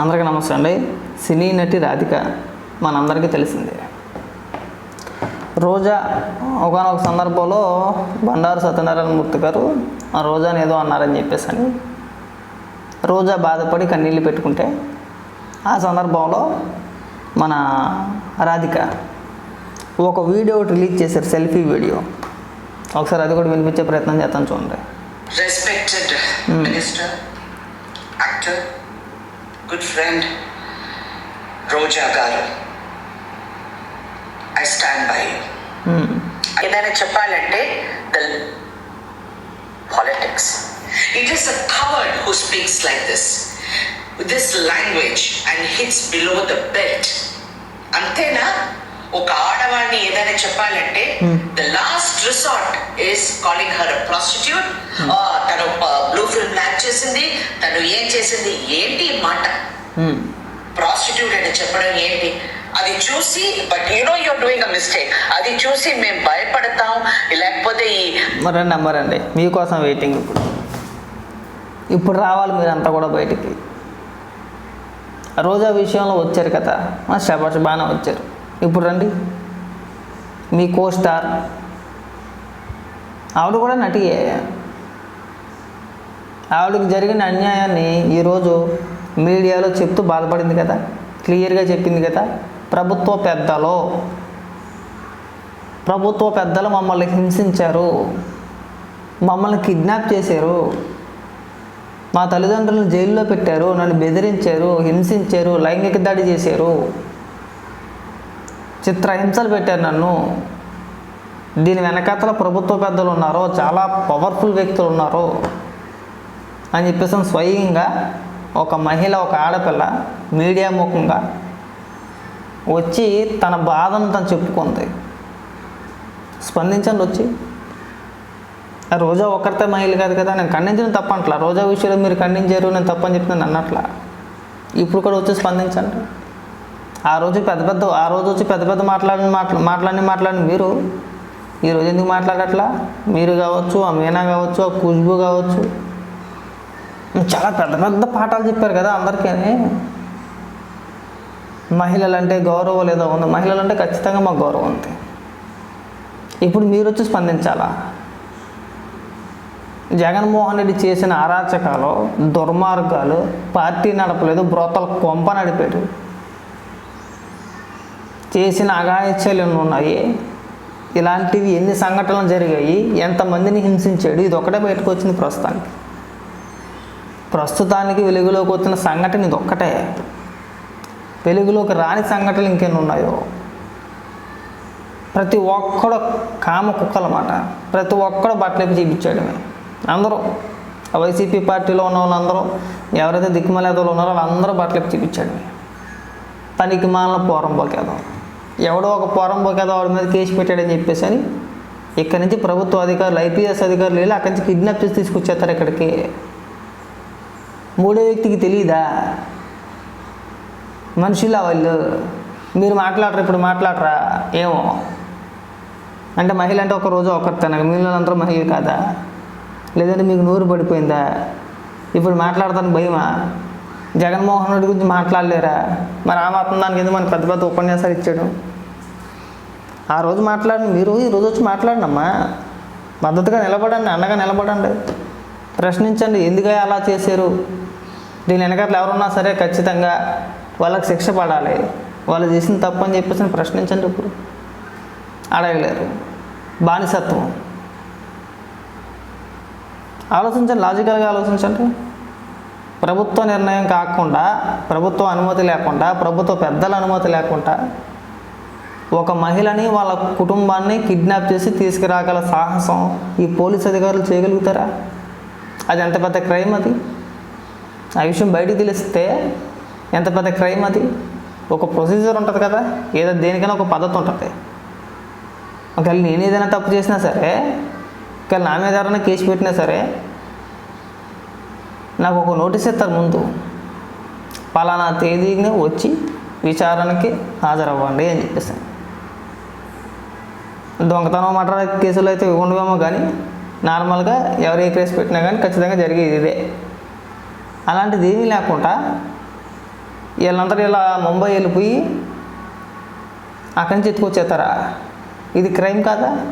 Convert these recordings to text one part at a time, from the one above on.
అందరికీ నమస్తే అండి. సినీ నటి రాధిక మనందరికీ తెలిసిందే. రోజా ఒకనొక సందర్భంలో బండారు సత్యనారాయణ మూర్తి గారు ఆ రోజాని ఏదో అన్నారని చెప్పేసి అని రోజా బాధపడి కన్నీళ్ళు పెట్టుకుంటే ఆ సందర్భంలో మన రాధిక ఒక వీడియో రిలీజ్ చేశారు సెల్ఫీ వీడియో. ఒకసారి అది కూడా వినిపించే ప్రయత్నం చేస్తాను చూడండి. Respected minister, actor, good friend, Roja Garu. I stand by you. ఏదైనా చెప్పాలంటే the politics it is a coward who speaks like this this language and hits below the belt అంతేనా ఒక ఆడవాడిని ఏదైనా చెప్పాలంటే the last resort is calling her prostitute తను blue film act చేసింది. తను ఏం చేసింది? ఏంటి మాట. ప్రాస్టిట్యూట్ అని చెప్పడం ఏంటి? అది చూసి but you know you're doing a mistake అది చూసి మేము భయపడతాం. లేకపోతే ఈ మరండి అమ్మరండి మీకోసం వెయిటింగ్ ఇప్పుడు. ఇప్పుడు రావాలి మీరంతా కూడా బయటికి. రోజా విషయంలో వచ్చారు కదా? మా శబాష్ బాగానే వచ్చారు. ఇప్పుడు రండి. మీ కో స్టార్ ఆవిడ కూడా నటియే. ఆవిడకి జరిగిన అన్యాయాన్ని ఈరోజు మీడియాలో చెప్తూ బాధపడింది కదా? క్లియర్గా చెప్పింది కదా? ప్రభుత్వ పెద్దలు. ప్రభుత్వ పెద్దలు మమ్మల్ని హింసించారు. మమ్మల్ని కిడ్నాప్ చేశారు. మా తల్లిదండ్రులను జైల్లో పెట్టారు. నన్ను బెదిరించారు హింసించారు లైంగిక దాడి చేశారు. చిత్రహింసలు పెట్టారు నన్ను. దీని వెనకాతల ప్రభుత్వ పెద్దలు ఉన్నారు. చాలా పవర్ఫుల్ వ్యక్తులు ఉన్నారు. అని చెప్పేసి స్వయంగా ఒక మహిళ ఒక ఆడపిల్ల మీడియా ముఖంగా వచ్చి తన బాధను తను చెప్పుకుంది. స్పందించండి వచ్చి. ఆ రోజా ఒకరితే మహిళ కాదు కదా నేను ఖండించడం తప్పట్లా. రోజా విషయంలో మీరు ఖండించారు నేను తప్పని చెప్తున్నాను అన్నట్లా. ఇప్పుడు కూడా వచ్చి స్పందించండి. ఆ రోజు పెద్ద పెద్ద ఆ రోజు వచ్చి పెద్ద పెద్ద మాట్లాడిన మాట్లా మాట్లాడిన మాట్లాడిన మీరు ఈ రోజు ఎందుకు మాట్లాడట్లా? మీరు కావచ్చు ఆ మీనా కావచ్చు ఆ ఖుష్బు కావచ్చు చాలా పెద్ద పెద్ద పాఠాలు చెప్పారు కదా అందరికీ. మహిళలంటే గౌరవం లేదో ఉంది. మహిళలు అంటే ఖచ్చితంగా మాకు గౌరవం ఉంది. ఇప్పుడు మీరు వచ్చి స్పందించాలా? జగన్మోహన్ రెడ్డి చేసిన అరాచకాలు దుర్మార్గాలు పార్టీ నడపలేదు బ్రోతల కొంప నడిపాడు చేసిన అగాయత్యాలు ఎన్ని ఉన్నాయి? ఇలాంటివి ఎన్ని సంఘటనలు జరిగాయి? ఎంతమందిని హింసించాడు? ఇది ఒకటే బయటకు వచ్చింది ప్రస్తుతానికి. ప్రస్తుతానికి వెలుగులోకి వచ్చిన సంఘటన ఇది ఒక్కటే వెలుగులోకి రాని సంఘటనలు ఇంకెన్ని ఉన్నాయో? ప్రతి ఒక్కడు కామ కుక్కలమాట. ప్రతి ఒక్కడు బట్టలేపి చూపించాడు అందరూ. వైసీపీ పార్టీలో ఉన్న వాళ్ళందరూ ఎవరైతే దిక్కుమలేదలు ఉన్నారో వాళ్ళందరూ బట్టలేపి చూపించాడు తనకి మాలిన పోరం పోకేదాం ఎవడో ఒక పోరం పోకేదాం వాడి మీద కేసు పెట్టాడని చెప్పేసి అని ఇక్కడి నుంచి ప్రభుత్వ అధికారులు ఐపీఎస్ అధికారులు వెళ్ళి అక్కడి నుంచి కిడ్నాప్ చేసి తీసుకొచ్చేస్తారు ఇక్కడికి. మూడో వ్యక్తికి తెలియదా మనుషులా వాళ్ళు? మీరు మాట్లాడరు ఇప్పుడు మాట్లాడరా? ఏమో. అంటే మహిళ అంటే ఒక రోజు ఒకరు తనకు మిగిలిన అందరూ మహిళ కాదా? లేదంటే మీకు నూరు పడిపోయిందా? ఇప్పుడు మాట్లాడతాను భయమా? జగన్మోహన్ రెడ్డి గురించి మాట్లాడలేరా? మరి ఆ మాత్రం దానికి ఎందుకు మనకు పెద్ద పెద్ద ఉపన్యాసాలు ఇచ్చాడు? ఆ రోజు మాట్లాడండి మీరు ఈ రోజు వచ్చి మాట్లాడండమ్మా. మద్దతుగా నిలబడండి అండగా నిలబడండి. ప్రశ్నించండి ఎందుకు అలా చేశారు? దీని వెనకాల ఎవరున్నా సరే ఖచ్చితంగా వాళ్ళకి శిక్ష పడాలి. వాళ్ళు చేసిన తప్పు అని చెప్పేసి ప్రశ్నించండి ఇప్పుడు. అడగలేరు. బానిసత్వం. ఆలోచించండి లాజికల్గా ఆలోచించండి. ప్రభుత్వ నిర్ణయం కాకుండా ప్రభుత్వ అనుమతి లేకుండా ప్రభుత్వ పెద్దల అనుమతి లేకుండా ఒక మహిళని వాళ్ళ కుటుంబాన్ని కిడ్నాప్ చేసి తీసుకురాగల సాహసం ఈ పోలీస్ అధికారులు చేయగలుగుతారా? అది ఎంత పెద్ద క్రైమ్ అది? ఆ విషయం బయటకు తెలిస్తే ఎంత పెద్ద క్రైమ్ అది? ఒక ప్రొసీజర్ ఉంటుంది కదా ఏదో దేనికైనా ఒక పద్ధతి ఉంటుంది. ఒకవేళ నేను ఏదైనా తప్పు చేసినా సరే ఒకవేళ నా మీద ఎవరైనా కేసు పెట్టినా సరే నాకు ఒక నోటీస్ ఇస్తారు ముందు. పలానా తేదీని వచ్చి విచారణకి హాజరవ్వండి అని చెప్పేసి. దొంగతనం మర్డర్ కేసులు అయితే ఉండవేమో కానీ నార్మల్గా ఎవరు ఏ కేసు పెట్టినా కానీ ఖచ్చితంగా జరిగేది ఇదే. అలాంటిది ఏమీ లేకుండా వీళ్ళందరూ ఇలా ముంబై వెళ్ళిపోయి అక్కడి నుంచి ఎత్తుకొచ్చేస్తారా? ఇది క్రైమ్ కాదా?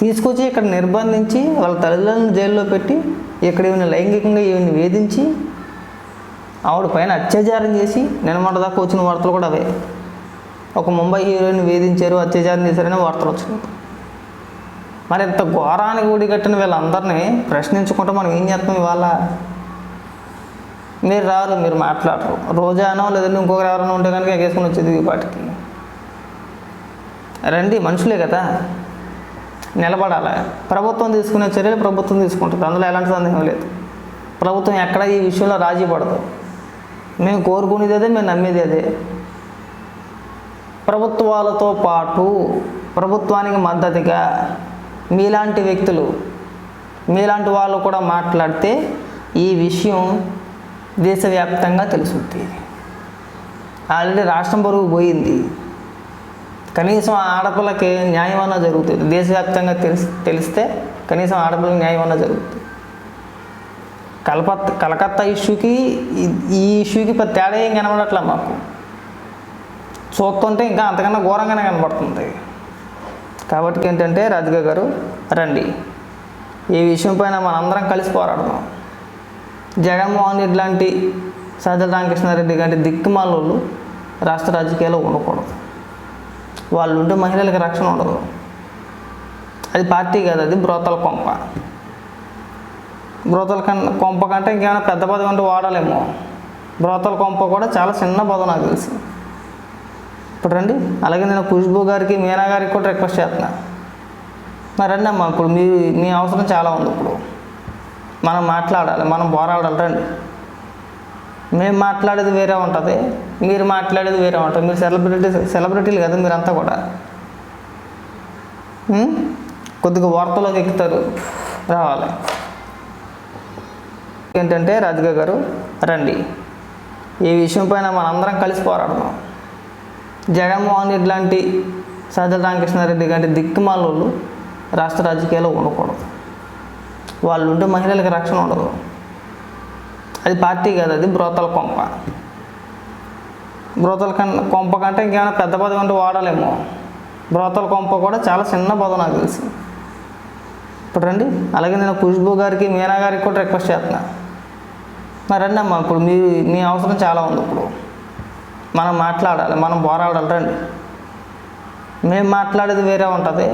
తీసుకొచ్చి ఇక్కడ నిర్బంధించి వాళ్ళ తల్లిదండ్రులను జైల్లో పెట్టి ఇక్కడ ఏమైనా లైంగికంగా ఈమెను వేధించి ఆవిడ పైన అత్యాచారం చేసి నిన్నమాట దాకా వచ్చిన వార్తలు కూడా అవే. ఒక ముంబై హీరోయిన్ వేధించారు అత్యాచారం చేశారనే వార్తలు వచ్చినాయి. మరి ఇంత ఘోరానికి గుడి కట్టిన వీళ్ళందరినీ ప్రశ్నించుకుంటూ మనం ఏం చేస్తాం ఇవాళ? మీరు రారు మీరు మాట్లాడరు. రోజానో లేదంటే ఇంకొకరు ఎవరైనా ఉంటే కనుక ఎగేసుకుని వచ్చేది ఈ పాటికి. రండి మనుషులే కదా. నిలబడాలి? ప్రభుత్వం తీసుకునే చర్యలు ప్రభుత్వం తీసుకుంటుంది. అందులో ఎలాంటి సందేహం లేదు. ప్రభుత్వం ఎక్కడ ఈ విషయంలో రాజీ పడదు. మేము కోరుకునేది అదే మేము నమ్మేది అదే. ప్రభుత్వాలతో పాటు ప్రభుత్వానికి మద్దతుగా మీలాంటి వ్యక్తులు మీలాంటి వాళ్ళు కూడా మాట్లాడితే ఈ విషయం దేశవ్యాప్తంగా తెలుసుద్ది ఆల్రెడీ రాష్ట్రం బరువు పోయింది. కనీసం ఆడపిల్లకి న్యాయం అన్నా జరుగుతుంది. దేశవ్యాప్తంగా తెలిసి తెలిస్తే కనీసం ఆడపిల్లకి న్యాయం అన్నా జరుగుతుంది. కలపత్ కలకత్తా ఇష్యూకి ఈ- ఇష్యూకి పెద్ద తేడా ఏం కనబడట్లే మాకు? చూస్తుంటే ఇంకా అంతకన్నా ఘోరంగానే కనబడుతుంది. కాబట్టి ఏంటంటే రాధిక గారు రండి. ఈ విషయం పైన మనందరం కలిసి పోరాడదాం. జగన్మోహన్ రెడ్డి లాంటి సజ్జల రామకృష్ణారెడ్డి లాంటి దిక్కుమాలోళ్ళు రాష్ట్ర రాజకీయాల్లో ఉండకూడదు. వాళ్ళు ఉంటే మహిళలకు రక్షణ ఉండదు. అది పార్టీ కాదు అది బ్రోతల కొంప. బ్రోతల కన్నా కొంప కంటే ఇంకేమైనా పెద్ద పదవి అంటే వాడాలేమో. బ్రోతల కొంప కూడా చాలా చిన్న పదవి నాకు తెలిసి. ఇప్పుడు రండి అలాగే నేను ఖుష్బు గారికి మీనా గారికి కూడా రిక్వెస్ట్ చేస్తున్నా. మరి రండి అమ్మా ఇప్పుడు మీ మీ అవసరం చాలా ఉంది ఇప్పుడు. మనం మాట్లాడాలి మనం పోరాడాలి రండి. మేము మాట్లాడేది వేరే ఉంటుంది మీరు మాట్లాడేది వేరే ఉంటుంది. మీరు సెలబ్రిటీ సెలబ్రిటీలు కదా మీరంతా కూడా. కొద్దిగా వార్తలోకి ఎక్కుతారు. రావాలి. ఏంటంటే రాధిక గారు రండి. ఈ విషయం పైన మనందరం కలిసి పోరాడదాం. జగన్మోహన్ రెడ్డి లాంటి సజ్జల రామకృష్ణారెడ్డి లాంటి దిక్కుమాలోళ్ళు రాష్ట్ర రాజకీయాల్లో ఉండకూడదు. వాళ్ళు ఉంటే మహిళలకు రక్షణ ఉండదు. అది పార్టీ కాదు అది బ్రోతల కొంప. బ్రోతల కన్నా కొంప కంటే ఇంకేమైనా పెద్ద పదవి అంటే వాడలేము. బ్రోతల కొంప కూడా చాలా చిన్న పదవి నాకు తెలిసి. ఇప్పుడు రండి అలాగే నేను ఖుష్బు గారికి మీనా గారికి కూడా రిక్వెస్ట్ చేస్తున్నా. మరి రండి అమ్మా ఇప్పుడు మీ మీ అవసరం చాలా ఉంది ఇప్పుడు. మనం మాట్లాడాలి మనం పోరాడాలి రండి. మేము మాట్లాడేది వేరే ఉంటుంది.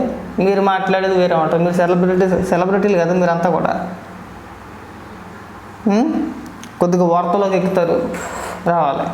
మీరు మాట్లాడేది వేరే ఉంటుంది. మీరు సెలబ్రిటీ సెలబ్రిటీలు కదా మీరంతా కూడా. కొద్దిగా వార్తలోకి ఎక్కుతారు. రావాలి.